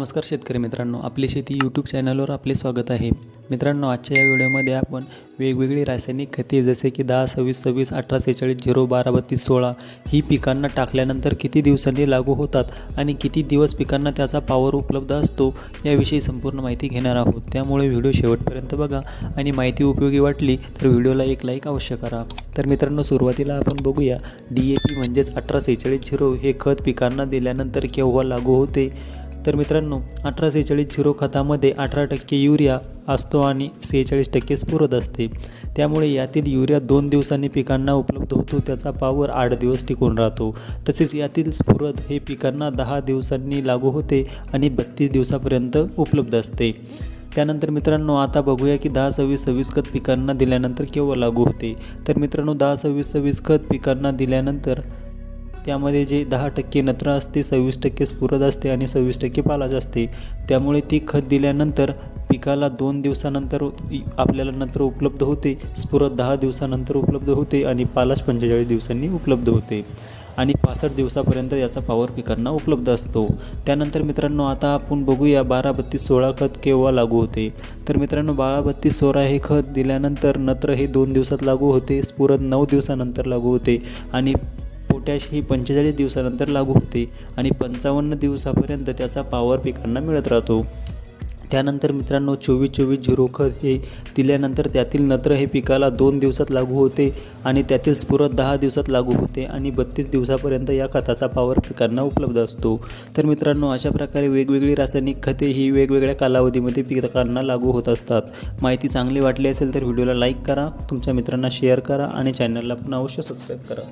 नमस्कार शेतकरी मित्रांनो आपली शेती यूट्यूब चॅनलवर आपले स्वागत आहे. मित्रांनो आजच्या या व्हिडिओमध्ये आपण वेगवेगळी रासायनिक खते जसे की दहा सव्वीस सव्वीस अठरा सेहेचाळीस झिरो बारा बत्तीस सोळा ही पिकांना टाकल्यानंतर किती दिवसांनी लागू होतात आणि किती दिवस पिकांना त्याचा पावर उपलब्ध असतो याविषयी संपूर्ण माहिती घेणार आहोत. त्यामुळे व्हिडिओ शेवटपर्यंत बघा आणि माहिती उपयोगी वाटली तर व्हिडिओला एक लाईक अवश्य करा. तर मित्रांनो सुरुवातीला आपण बघूया डी ए पी म्हणजेच अठरा सेहेचाळीस झिरो हे खत पिकांना दिल्यानंतर केव्हा लागू होते? तर मित्रांनो अठरा सेहेचाळीस झिरो खतामध्ये अठरा टक्के युरिया असतो आणि सेहेचाळीस टक्के स्फुरद असते. त्यामुळे यातील युरिया दोन दिवसांनी पिकांना उपलब्ध होतो त्याचा पावर आठ दिवस टिकून राहतो. तसेच यातील स्फुरद हे पिकांना दहा दिवसांनी लागू होते आणि बत्तीस दिवसापर्यंत उपलब्ध असते. त्यानंतर मित्रांनो आता बघूया की दहा सव्वीस सव्वीस खत पिकांना दिल्यानंतर केव्हा लागू होते. तर मित्रांनो दहा सव्वीस सव्वीस खत पिकांना दिल्यानंतर त्यामध्ये जे दहा टक्के नत्र असते सव्वीस टक्के स्फुरद असते आणि सव्वीस टक्के पालाज असते. त्यामुळे ती खत दिल्यानंतर पिकाला दोन दिवसानंतर आपल्याला नत्र उपलब्ध होते स्फुरद दहा दिवसानंतर उपलब्ध होते आणि पालाच पंचेचाळीस दिवसांनी उपलब्ध होते. आणि पासष्ट दिवसापर्यंत याचा पॉवर पिकांना उपलब्ध असतो. त्यानंतर मित्रांनो आता आपण बघूया बारा बत्तीस सोळा खत केव्हा लागू होते. तर मित्रांनो बारा बत्तीस सोळा हे खत दिल्यानंतर नत्र हे दोन दिवसात लागू होते स्फुरद नऊ दिवसानंतर लागू होते. आणि कॅश ही पंचेचाळीस दिवसानंतर लागू होते आणि पंचावन्न दिवसापर्यंत त्याचा पॉवर पिकांना मिळत राहतो. त्यानंतर मित्रांनो चोवीस चोवीस झिरो खत हे दिल्यानंतर त्यातील नत्र हे पिकाला दोन दिवसात लागू होते आणि त्यातील स्फुरत दहा दिवसात लागू होते आणि बत्तीस दिवसापर्यंत या खताचा पॉवर पिकांना उपलब्ध असतो. तर मित्रांनो अशा प्रकारे वेगवेगळी रासायनिक खते ही वेगवेगळ्या कालावधीमध्ये पिकांना लागू होत असतात. माहिती चांगली वाटली असेल तर व्हिडिओला लाईक करा तुमच्या मित्रांना शेअर करा आणि चॅनलला पण अवश्य सबस्क्राईब करा.